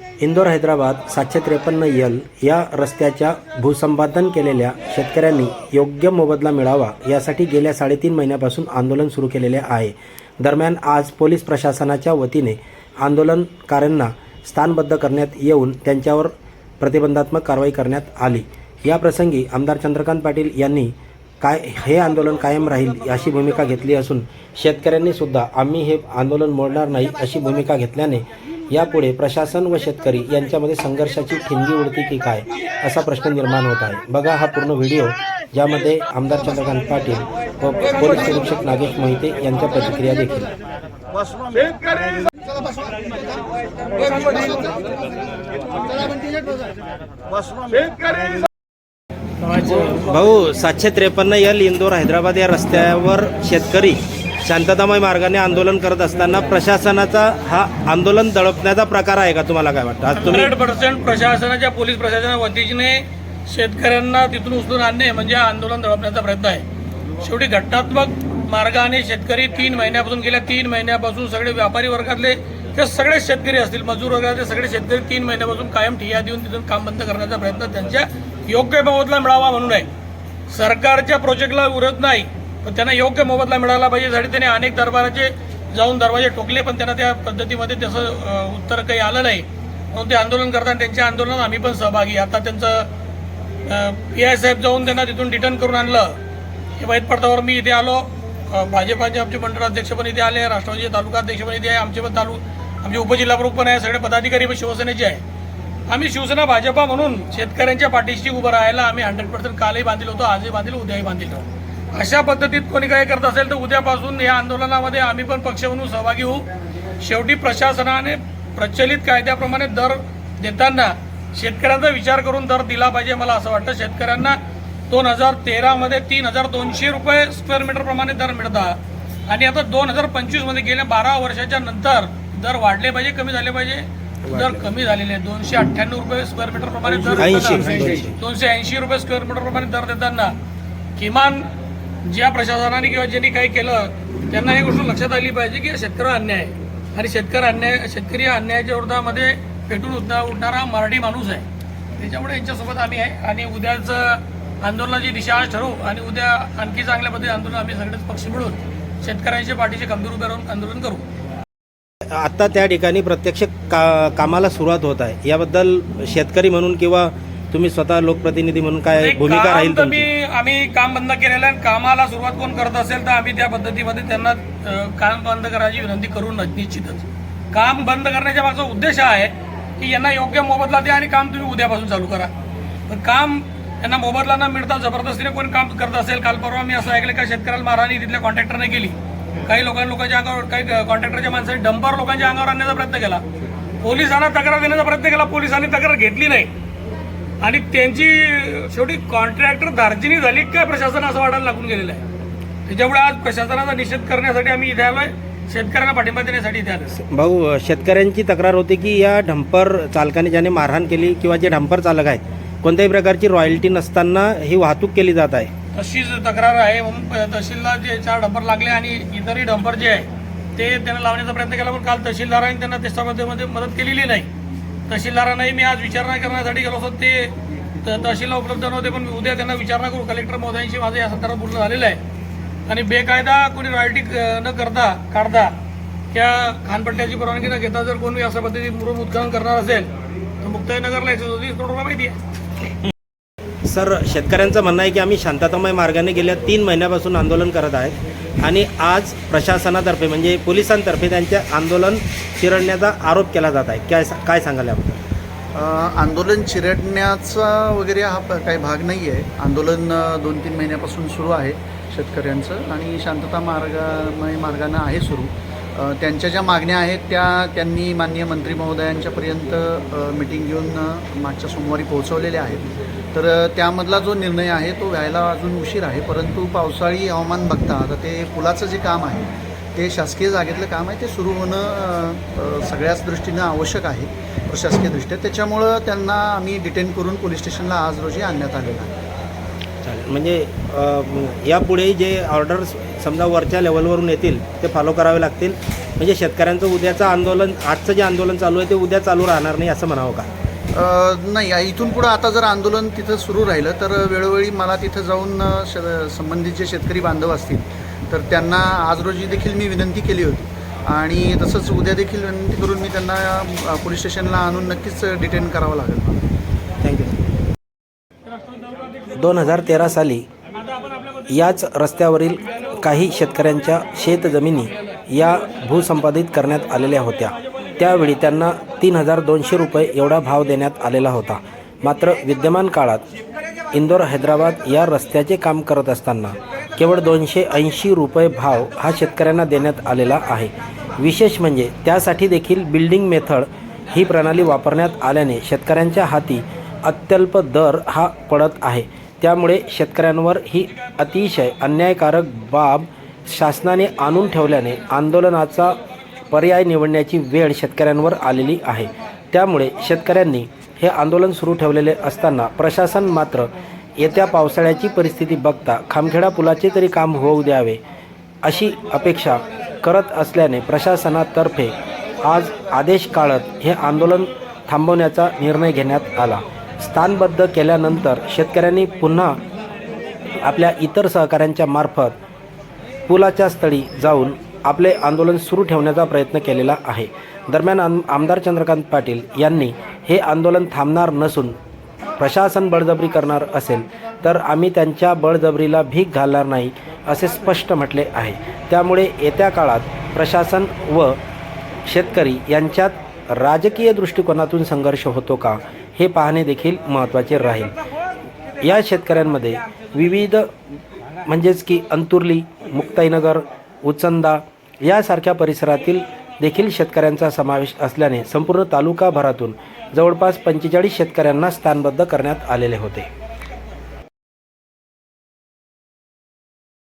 इंदोर हैदराबाद सातशे त्रेपन्न यल या रस्त्याच्या भूसंपादन केलेल्या शेतकऱ्यांनी योग्य मोबदला मिळावा यासाठी गेल्या साडेतीन महिन्यापासून आंदोलन सुरू केलेले आहे. दरम्यान आज पोलीस प्रशासनाच्या वतीने आंदोलनकाऱ्यांना स्थानबद्ध करण्यात येऊन त्यांच्यावर प्रतिबंधात्मक कारवाई करण्यात आली. या प्रसंगी आमदार चंद्रकांत पाटील यांनी काय हे आंदोलन कायम राहील अशी भूमिका घेतली असून शेतकऱ्यांनी सुद्धा आम्ही हे आंदोलन मोडणार नाही अशी भूमिका घेतल्याने यापुढे प्रशासन व शेतकरी यांच्यामध्ये संघर्षाची ठिणगी उडती की काय असा प्रश्न निर्माण होत आहे. बघा हा पूर्ण व्हिडिओ ज्यामध्ये आमदार चंद्रकांत पाटील व पोलीस निरीक्षक नागेश मोहिते यांच्या प्रतिक्रिया देखील. भाऊ सातशे त्रेपन्न यल इंदोर हैदराबाद या रस्त्यावर शेतकरी शांततामय मार्गाने आंदोलन करत असताना प्रशासनाचा हा आंदोलन दडपण्याचा प्रकार आहे का तुम्हाला काय वाटतं? आज तुम्ही हंड्रेड पर्सेंट प्रशासनाच्या पोलीस प्रशासना वतीने शेतकऱ्यांना तिथून उचलून आणणे म्हणजे हा आंदोलन दडपण्याचा प्रयत्न आहे. शेवटी घटनात्मक मार्गाने शेतकरी तीन महिन्यापासून गेल्या तीन महिन्यापासून सगळे व्यापारी वर्गातले ते सगळे शेतकरी असतील मजूर वर्गातले सगळे शेतकरी तीन महिन्यापासून कायम ठिया देऊन तिथून काम बंद करण्याचा प्रयत्न त्यांच्या योग्य मोबदला मिळावा म्हणून आहे. सरकारच्या प्रोजेक्टला विरोध नाही. पण त्यांना योग्य मोबदला मिळाला पाहिजे. झाली त्यांनी अनेक दरबाराचे जाऊन दरवाजे ठोकले पण त्यांना त्या पद्धतीमध्ये त्याचं उत्तर काही आलं नाही. म्हणून ते आंदोलन करताना त्यांच्या आंदोलनात आम्ही पण सहभागी. आता त्यांचं पी आय साहेब जाऊन त्यांना तिथून रिटर्न करून आणलं. हे वाईट पडतावर मी इथे आलो. भाजपाचे आमचे मंडळ अध्यक्ष पण इथे आले राष्ट्रवादीचे तालुका अध्यक्ष पण इथे आहे आमचे पण तालु आमचे उपजिल्हाप्रमुख पण आहे सगळे पदाधिकारी पण शिवसेनेचे आहे. आम्ही शिवसेना भाजपा म्हणून शेतकऱ्यांच्या पाठीशी उभं राहायला आम्ही हंड्रेड पर्सेंट कालही बांधील होतो आजही बांधील उद्याही बांधील होतो. अशा पद्धतीत कोणी काय करत असेल तर उद्यापासून या आंदोलनामध्ये आम्ही पण पक्ष म्हणून सहभागी होऊ. शेवटी प्रशासनाने प्रचलित कायद्याप्रमाणे दर देताना शेतकऱ्यांचा विचार करून दर दिला पाहिजे मला असं वाटतं. शेतकऱ्यांना दोन हजार तेरामध्ये तीन हजार दोनशे रुपये स्क्वेअर मीटर प्रमाणे दर मिळतात आणि आता दोन हजार पंचवीसमध्ये गेल्या बारा वर्षाच्या नंतर दर वाढले पाहिजे कमी झाले पाहिजे. दर कमी झालेले आहेत. दोनशे अठ्ठ्याण्णव रुपये स्क्वेअर मीटर प्रमाणे दर. दोनशे ऐंशी. रुपये स्क्वेअर मीटर प्रमाणे दर देताना किमान ज्या प्रशासनाने किंवा ज्यांनी काही केलं त्यांना ही गोष्ट लक्षात आली पाहिजे की शेतकरी अन्याय आहे. आणि शेतकरी अन्याय शेतकरी या अन्यायाच्या विरोधामध्ये पेटून उठणार उठणारा मराठी माणूस आहे. त्याच्यामुळे यांच्यासोबत आम्ही आहे. आणि उद्याचं आंदोलनाची दिशा आज ठरवू आणि उद्या आणखी चांगल्या पद्धतीने आंदोलन आम्ही सगळेच पक्ष मिळून शेतकऱ्यांच्या पाठीचे गंभीर उभे राहून आंदोलन करू. आता त्या ठिकाणी प्रत्यक्ष का कामाला सुरुवात होत आहे. याबद्दल शेतकरी म्हणून किंवा तुम्ही स्वतः लोकप्रतिनिधी म्हणून काय भूमिका राहील तुमची? मी आम्ही काम बंद केलेलं आहे. कामाला सुरुवात कोण करत असेल तर आम्ही त्या पद्धतीमध्ये त्यांना अ, काम बंद करायची विनंती करू न- निश्चितच. काम बंद करण्याच्या मागचा उद्देश हा आहे की यांना योग्य मोबदला द्या आणि काम तुम्ही उद्यापासून चालू करा. पण काम यांना मोबदला न मिळता जबरदस्तीने कोण काम करत असेल काल परवा मी असं ऐकलं का शेतकऱ्याला मारहाणी तिथल्या कॉन्ट्रॅक्टरने केली. काही लोकांनी लोकांच्या अंगावर काही कॉन्ट्रॅक्टरच्या माणसाने डंपर लोकांच्या अंगावर आणण्याचा प्रयत्न केला. पोलिसांना तक्रार देण्याचा प्रयत्न केला पोलिसांनी तक्रार घेतली नाही. आणि त्यांची शेवटी कॉन्ट्रॅक्टर दार्जिनी झाली काय प्रशासन असं वाटायला लागून गेलेलं आहे? त्याच्यामुळे आज प्रशासनाचा निषेध करण्यासाठी आम्ही इथे आलोय. शेतकऱ्यांना पाठिंबा देण्यासाठी इथे आलोय. भाऊ शेतकऱ्यांची तक्रार होती की या डंपर चालकाने ज्याने मारहाण केली किंवा जे डंपर चालक आहेत कोणत्याही प्रकारची रॉयल्टी नसताना ही वाहतूक केली जात आहे. तशीच तक्रार आहे. म्हणून तहसीलला जे चार डंपर लागले आणि इतरही डंपर जे आहे ते त्यांना लावण्याचा प्रयत्न केला. पण काल तहसीलदारांनी त्यांना त्याच्यामध्ये मध्ये मदत केलेली नाही. तहसीलदारांनाही मी आज विचारणा करण्यासाठी गेलो होतो. ते त- तहसीलला उपलब्ध नव्हते पण उद्या त्यांना विचारणा करू. कलेक्टर महोदयांशी माझं या संदर्भात बोलणं झालेलं आहे. आणि बेकायदा कोणी रॉयल्टी न करता काढता त्या खानपट्ट्याची परवानगी न घेता जर कोणी अशा पद्धतीत मुरुम उत्खनन करणार असेल तर मुक्ताईनगरला एकशे चौतीस करोड रुपये माहिती आहे. सर शेतकऱ्यांचं म्हणणं आहे की आम्ही शांततामय मार्गाने गेल्या तीन महिन्यापासून आंदोलन करत आहेत. आणि आज प्रशासनातर्फे म्हणजे पोलिसांतर्फे त्यांचे आंदोलन चिरडण्याचा आरोप केला जात आहे. काय काय सांगाल याबद्दल? आंदोलन चिरडण्याचा वगैरे हा प- काही भाग नाही आहे आंदोलन दोन तीन महिन्यापासून सुरू आहे शेतकऱ्यांचं आणि शांतता मार्गामय मार्गानं आहे सुरू. त्यांच्या ज्या मागण्या आहेत त्या त्यांनी माननीय मंत्री महोदयांच्यापर्यंत मिटिंग घेऊन मागच्या सोमवारी पोहोचवलेल्या आहेत. तर त्यामधला जो निर्णय आहे तो व्हायला अजून उशीर आहे. परंतु पावसाळी हवामान बघता आता ते पुलाचं जे काम आहे ते शासकीय जागेतलं काम आहे ते सुरू होणं सगळ्याच दृष्टीनं आवश्यक आहे प्रशासकीय दृष्ट्या त्याच्यामुळं त्यांना आम्ही डिटेन करून पोलीस स्टेशनला आज रोजी आणण्यात आलेलं आहे. चालेल. म्हणजे यापुढे जे ऑर्डर्स समजा वरच्या लेवलवरून येतील ते फॉलो करावे लागतील. म्हणजे शेतकऱ्यांचं उद्याचं आंदोलन आजचं जे आंदोलन चालू आहे ते उद्या चालू राहणार नाही असं म्हणावं का? नाही इथून पुढं आता जर आंदोलन तिथं सुरू राहिलं तर वेळोवेळी मला तिथं जाऊन श संबंधित जे शेतकरी बांधव असतील. तर त्यांना आज रोजी देखील मी विनंती केली होती. आणि तसंच उद्या देखील विनंती करून मी त्यांना पोलीस स्टेशनला आणून नक्कीच डिटेन करावं लागेल. थँक्यू दोन हजार तेरा साली याच रस्त्यावरील काही शेतकऱ्यांच्या शेतजमिनी या भूसंपादित करण्यात आलेल्या होत्या. त्यावेळी त्यांना तीन हजार दोनशे रुपये एवढा भाव देण्यात आलेला होता. मात्र विद्यमान काळात इंदोर हैदराबाद या रस्त्याचे काम करत असताना केवळ दोनशे ऐंशी रुपये भाव हा शेतकऱ्यांना देण्यात आलेला आहे. विशेष म्हणजे त्यासाठी देखील बिल्डिंग मेथड ही प्रणाली वापरण्यात आल्याने शेतकऱ्यांच्या हाती अत्यल्प दर हा पडत आहे. त्यामुळे शेतकऱ्यांवर ही अतिशय अन्यायकारक बाब शासनाने आणून ठेवल्याने आंदोलनाचा पर्याय निवडण्याची वेळ शेतकऱ्यांवर आलेली आहे. त्यामुळे शेतकऱ्यांनी हे आंदोलन सुरू ठेवलेले असताना प्रशासन मात्र येत्या पावसाळ्याची परिस्थिती बघता खामखेडा पुलाचे तरी काम होऊ द्यावे अशी अपेक्षा करत असल्याने प्रशासनातर्फे आज आदेश काढत हे आंदोलन थांबवण्याचा निर्णय घेण्यात आला. स्थानबद्ध केल्यानंतर शेतकऱ्यांनी पुन्हा आपल्या इतर सहकाऱ्यांच्या मार्फत पुलाच्या स्थळी जाऊन आपले आंदोलन सुरू ठेवण्याचा प्रयत्न केलेला आहे. दरम्यान आम आमदार चंद्रकांत पाटील यांनी हे आंदोलन थांबणार नसून प्रशासन बळजबरी करणार असेल तर आम्ही त्यांच्या बळजबरीला भीक घालणार नाही असे स्पष्ट म्हटले आहे. त्यामुळे येत्या काळात प्रशासन व शेतकरी यांच्यात राजकीय दृष्टिकोनातून संघर्ष होतो का हे पाहणे देखील महत्त्वाचे राहील. या शेतकऱ्यांमध्ये विविध म्हणजेच की अंतुर्ली मुक्ताईनगर उचंदा यासारख्या परिसरातील देखील शेतकऱ्यांचा समावेश असल्याने संपूर्ण तालुकाभरातून जवळपास पंचेचाळीस शेतकऱ्यांना स्थानबद्ध करण्यात आलेले होते.